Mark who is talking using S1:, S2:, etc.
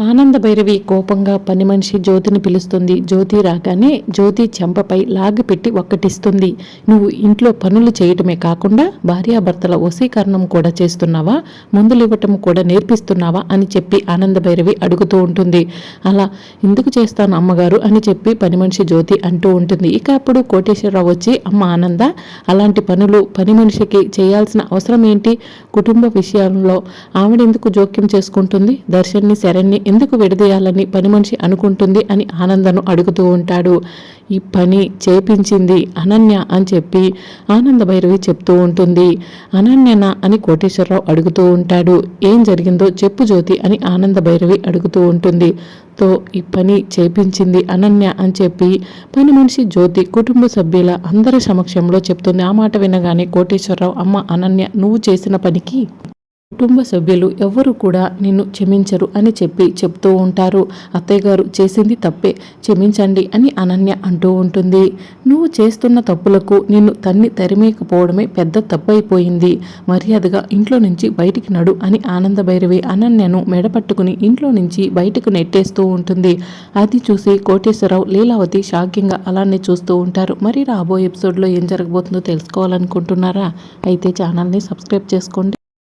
S1: ఆనంద భైరవి కోపంగా పని మనిషి జ్యోతిని పిలుస్తుంది. జ్యోతి రాగానే జ్యోతి చెంపపై లాగిపెట్టి ఒక్కటిస్తుంది. నువ్వు ఇంట్లో పనులు చేయటమే కాకుండా భార్యాభర్తల వశీకరణం కూడా చేస్తున్నావా? మందులు ఇవ్వటం కూడా నేర్పిస్తున్నావా? అని చెప్పి ఆనంద భైరవి అడుగుతూ ఉంటుంది. అలా ఎందుకు చేస్తాను అమ్మగారు? అని చెప్పి పని మనిషి జ్యోతి అంటూ ఉంటుంది. ఇక అప్పుడు కోటేశ్వరరావు వచ్చి అమ్మ ఆనంద అలాంటి పనులు పని మనిషికి చేయాల్సిన అవసరం ఏంటి? కుటుంబ విషయాల్లో ఆవిడ ఎందుకు జోక్యం చేసుకుంటుంది? దర్శన్ని శరణ్ని ఎందుకు విడదీయాలని పని మనిషి అనుకుంటుంది అని ఆనందను అడుగుతూ ఉంటాడు. ఈ పని చేపించింది అనన్య అని చెప్పి ఆనంద భైరవి చెప్తూ ఉంటుంది. అనన్యనా అని కోటేశ్వరరావు అడుగుతూ ఉంటాడు. ఏం జరిగిందో చెప్పు జ్యోతి అని ఆనంద భైరవి అడుగుతూ ఉంటుంది. తో ఈ పని చేపించింది అనన్య అని చెప్పి పని మనిషి జ్యోతి కుటుంబ సభ్యుల అందరి సమక్షంలో చెప్తుంది. ఆ మాట వినగానే కోటేశ్వరరావు అమ్మ అనన్య నువ్వు చేసిన పనికి కుటుంబ సభ్యులు ఎవ్వరు కూడా నిన్ను క్షమించరు అని చెప్పి చెప్తూ ఉంటారు. అత్తయ్య గారు చేసింది తప్పే క్షమించండి అని అనన్య అంటూ ఉంటుంది. నువ్వు చేస్తున్న తప్పులకు నిన్ను తన్ని తరిమేకపోవడమే పెద్ద తప్పైపోయింది. మర్యాదగా ఇంట్లో నుంచి బయటికి నడు అని ఆనంద భైరవి అనన్యను మెడపట్టుకుని ఇంట్లో నుంచి బయటకు నెట్టేస్తూ ఉంటుంది. అది చూసి కోటేశ్వరరావు లీలావతి షాకింగ్గా అలానే చూస్తూ ఉంటారు. మరి రాబోయే ఎపిసోడ్లో ఏం జరగబోతుందో తెలుసుకోవాలనుకుంటున్నారా? అయితే ఛానల్ని సబ్స్క్రైబ్ చేసుకోండి.